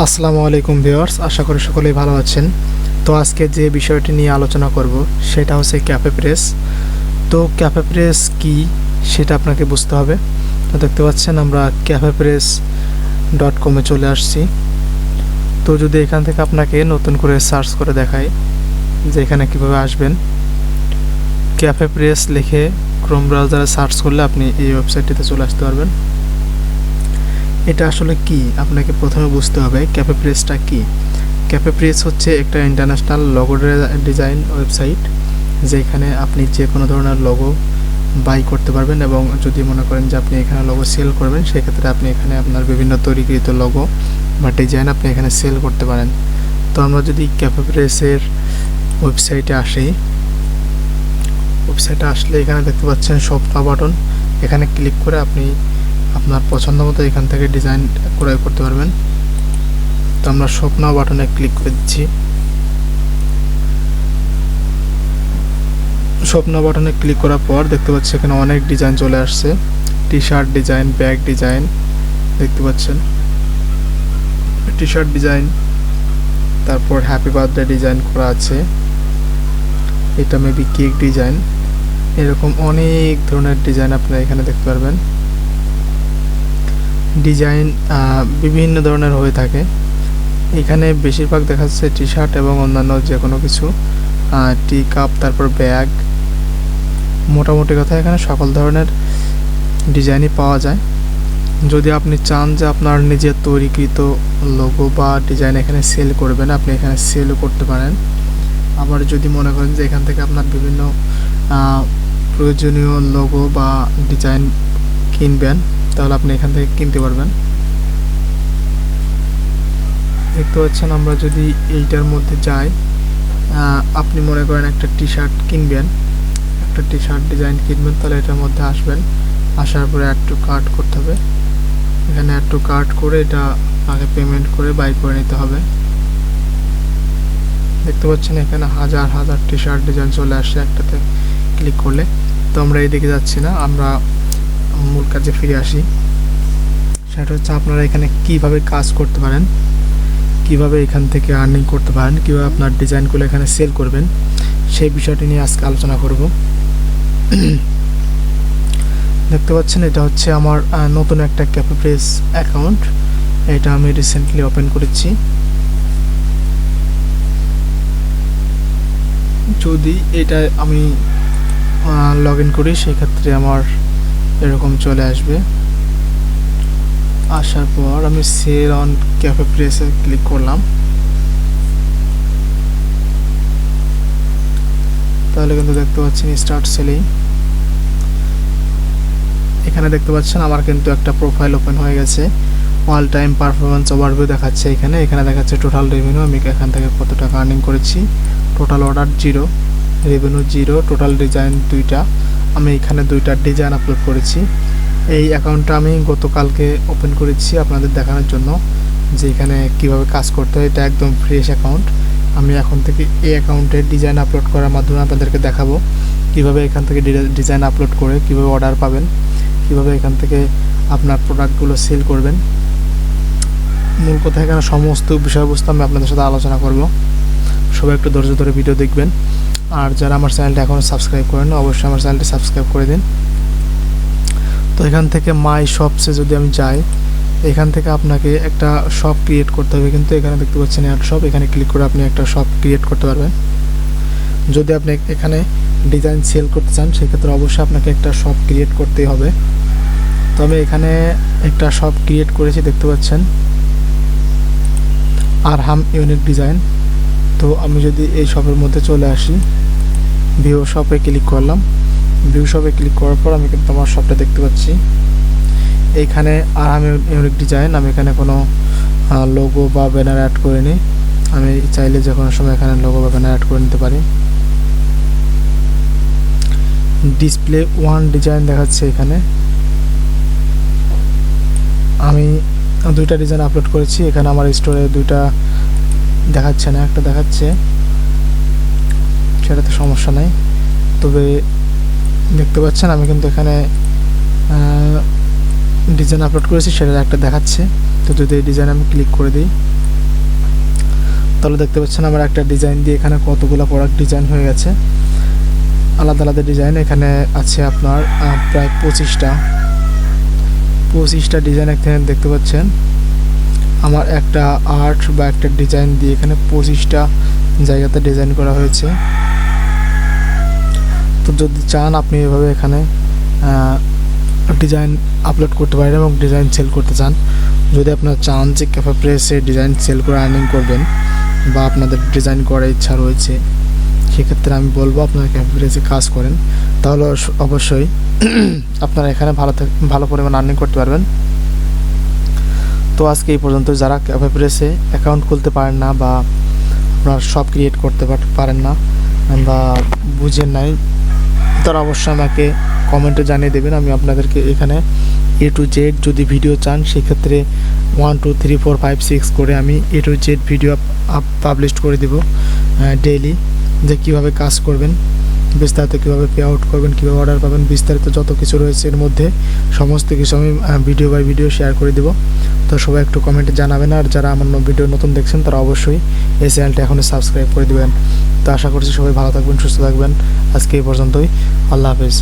আসসালামু আলাইকুম ভিউয়ার্স, আশা করি সকলেই ভালো আছেন। তো আজকে যে বিষয়টি নিয়ে আলোচনা করব, সেটা হচ্ছে ক্যাফে প্রেস। তো ক্যাফে প্রেস কি, সেটা আপনাকে বুঝতে হবে। তো দেখতে পাচ্ছেন আমরা ক্যাফে প্রেস ডট কমে চলে আসছি। তো যদি এখান থেকে আপনাকে নতুন করে সার্চ করে দেখাই, যে এখানে কীভাবে আসবেন, ক্যাফে প্রেস লিখে ক্রোম ব্রাউজারে সার্চ করলে আপনি এই ওয়েবসাইটটিতে চলে আসতে পারবেন। এটা আসলে কি? আপনাকে প্রথমে বুঝতে হবে ক্যাফে প্রেসটা কি? ক্যাফে প্রেস হচ্ছে একটা ইন্টারন্যাশনাল লগো ডিজাইন ওয়েবসাইট যেখানে আপনি যে কোনো ধরনের লগো বাই করতে পারবেন এবং যদি মনে করেন যে আপনি এখানে লগো সেল করবেন, সেক্ষেত্রে আপনি এখানে আপনার বিভিন্ন তৈরিকৃত লগো বা ডিজাইন আপনি এখানে সেল করতে পারেন। তো আমরা যদি ক্যাফে প্রেসের ওয়েবসাইটে আসি ওয়েবসাইটে আসলে এখানে দেখতে পাচ্ছেন সফটওয়্যার বাটন এখানে ক্লিক করে আপনি আপনার পছন্দ মতো এখান থেকে ডিজাইন ক্রয় করতে পারবেন। তো আমরা স্বপ্ন বাটনে ক্লিক করে দিচ্ছি। স্বপ্ন বাটনে ক্লিক করার পর দেখতে পাচ্ছি এখানে অনেক ডিজাইন চলে আসছে। T shirt design bag design দেখতে পাচ্ছেন। টি শার্ট ডিজাইন, তারপর হ্যাপি বার্থডে ডিজাইন করা আছে। এটা মেবি কেক ডিজাইন। এরকম অনেক ধরনের ডিজাইন আপনারা এখানে দেখতে পারবেন। ডিজাইন বিভিন্ন ধরনের হয়ে থাকে। এখানে বেশিরভাগ দেখা যাচ্ছে টি শার্ট এবং অন্যান্য যে কোনো কিছু টি কাপ, তারপর ব্যাগ। মোটামুটি কথা এখানে সকল ধরনের ডিজাইনই পাওয়া যায়। যদি আপনি চান যে আপনার নিজের তৈরিকৃত লোগো বা ডিজাইন এখানে সেল করবেন, আপনি এখানে সেলও করতে পারেন। আবার যদি মনে করেন যে এখান থেকে আপনার বিভিন্ন প্রয়োজনীয় লোগো বা ডিজাইন কিনবেন তাহলে আপনি এখান থেকে কিনতে পারবেন। দেখতে পাচ্ছেন আমরা যদি এইটার মধ্যে যাই আপনি মনে করেন একটা টি শার্ট কিনবেন, একটা টি শার্ট ডিজাইন কিনবেন, তাহলে এটার মধ্যে আসবেন। আসার পরে অ্যাড টু কার্ট করতে হবে। এখানে অ্যাড টু কার্ট করে এটা আগে পেমেন্ট করে বাই করে নিতে হবে। দেখতে পাচ্ছেন এখানে হাজার হাজার টি শার্ট ডিজাইন চলে আসছে একটাতে। ক্লিক করলে। তো আমরা এইদিকে যাচ্ছি না, আমরা মূল কাজে ফিরে আসি। সেটা হচ্ছে আপনারা এখানে কীভাবে কাজ করতে পারেন, কীভাবে এখান থেকে আর্নিং করতে পারেন, কীভাবে আপনার ডিজাইনগুলো এখানে সেল করবেন, সেই বিষয়টি নিয়ে আজকে আলোচনা করব। দেখতে পাচ্ছেন, এটা হচ্ছে আমার নতুন একটা ক্যাপিপ্রেস অ্যাকাউন্ট এটা আমি রিসেন্টলি ওপেন করেছি। যদি এটা আমি লগ ইন করি, সেক্ষেত্রে আমার এরকম চলে আসবে। আসার পর আমি সেল অন ক্যাফে প্রেসে ক্লিক করলাম। তাহলে কিন্তু দেখতে পাচ্ছেন স্টার্ট সেলিং এখানে দেখতে পাচ্ছেন আমার কিন্তু একটা প্রোফাইল ওপেন হয়ে গেছে। অল টাইম পারফরমেন্স ওভারভিউ দেখাচ্ছে এখানে। এখানে দেখাচ্ছে টোটাল রেভিনিউ আমি এখান থেকে কত টাকা আর্নিং করেছি? Total order zero revenue zero total design দুইটা। আমি এখানে দুইটা ডিজাইন আপলোড করেছি। এই অ্যাকাউন্টটা আমি গতকালকে ওপেন করেছি আপনাদের দেখানোর জন্য, যে এখানে কীভাবে কাজ করতে হয়। এটা একদম ফ্রেশ অ্যাকাউন্ট আমি এখন থেকে এই অ্যাকাউন্টে ডিজাইন আপলোড করার মাধ্যমে আপনাদেরকে দেখাবো, কীভাবে এখান থেকে ডিজাইন আপলোড করে কীভাবে অর্ডার পাবেন, কীভাবে এখান থেকে আপনার প্রোডাক্টগুলো সেল করবেন। মূল কথা এখানে সমস্ত বিষয়বস্তু আমি আপনাদের সাথে আলোচনা করব। সবাই একটু ধৈর্য ধরে ভিডিও দেখবেন। আর যারা আমার চ্যানেলটা এখনও সাবস্ক্রাইব করেন অবশ্যই আমার চ্যানেলটি সাবস্ক্রাইব করে দিন। তো এখান থেকে মাই শপসে যদি আমি যাই, এখান থেকে আপনাকে একটা শপ ক্রিয়েট করতে হবে। কিন্তু এখানে দেখতে পাচ্ছেন অ্যাড শপ এখানে ক্লিক করে আপনি একটা শপ ক্রিয়েট করতে পারবেন। যদি আপনি এখানে ডিজাইন সেল করতে চান, সেক্ষেত্রে অবশ্যই আপনাকে একটা শপ ক্রিয়েট করতেই হবে। তবে এখানে একটা শপ ক্রিয়েট করেছি, দেখতে পাচ্ছেন। আরহাম ইউনিক ডিজাইন তো আমি যদি এই শপের মধ্যে চলে আসি ভিও শপে ক্লিক করলাম। ভিউ শপে ক্লিক করার পর আমি কিন্তু আমার শপটা দেখতে পাচ্ছি। এইখানে আর আমি ইউনিক ডিজাইন আমি এখানে কোনো লোগো বা ব্যানার অ্যাড করিনি। আমি চাইলে যে কোনো সময় এখানে লোগো বা ব্যানার অ্যাড করে নিতে পারি। ডিসপ্লে ওয়ান ডিজাইন দেখাচ্ছে এখানে। আমি দুইটা ডিজাইন আপলোড করেছি। এখানে আমার স্টোরে দুইটা দেখাচ্ছে না, একটা দেখাচ্ছে। সেটাতে সমস্যা নাই। তবে দেখতে পাচ্ছেন, আমি কিন্তু এখানে ডিজাইন আপলোড করেছি, সেটা একটা দেখাচ্ছে। তো যদি এই ডিজাইন আমি ক্লিক করে দিই, তাহলে দেখতে পাচ্ছেন আমার একটা ডিজাইন দিয়ে এখানে কতগুলো প্রোডাক্ট ডিজাইন হয়ে গেছে। আলাদা আলাদা ডিজাইন এখানে আছে আপনার প্রায় পঁচিশটা। পঁচিশটা ডিজাইন এখানে দেখতে পাচ্ছেন। আমার একটা আর্ট বা একটা ডিজাইন দিয়ে এখানে পঁচিশটা জায়গাতে ডিজাইন করা হয়েছে। তো যদি চান আপনি এভাবে এখানে ডিজাইন আপলোড করতে পারেন এবং ডিজাইন সেল করতে চান। যদি আপনার চান যে ক্যাফে প্রেসে ডিজাইন সেল করে আর্নিং করবেন বা আপনাদের ডিজাইন করার ইচ্ছা রয়েছে, সেক্ষেত্রে আমি বলব আপনারা ক্যাফে প্রেসে কাজ করেন। তাহলে অবশ্য- অবশ্যই আপনারা এখানে ভালো ভালো পরিমাণ আর্নিং করতে পারবেন। তো আজকে এই পর্যন্ত, যারা ক্যাফে প্রেসে অ্যাকাউন্ট খুলতে পারেন না বা আপনার সব ক্রিয়েট করতে পারেন না বা বুঝেন নাই। তারা অবশ্যই আমাকে কমেন্টে জানিয়ে দেবেন। আমি আপনাদেরকে এখানে এ টু জেড যদি ভিডিও চান, সেক্ষেত্রে one two three four five six করে আমি A to Z video publish করে দেবো ডেইলি যে কীভাবে কাজ করবেন, বিস্তারিত কীভাবে পে আউট করবেন, কীভাবে অর্ডার পাবেন, বিস্তারিত যত কিছু রয়েছে এর মধ্যে সমস্ত কিছু আমি ভিডিও বাই ভিডিও শেয়ার করে দেবো। তো সবাই একটু কমেন্টে জানাবেন। আর যারা আমার ভিডিও নতুন দেখছেন, তারা অবশ্যই এই চ্যানেলটা এখনই সাবস্ক্রাইব করে দেবেন। তো আশা করছি সবাই ভালো থাকবেন, সুস্থ থাকবেন। আজকে এই পর্যন্তই। আল্লাহ হাফেজ।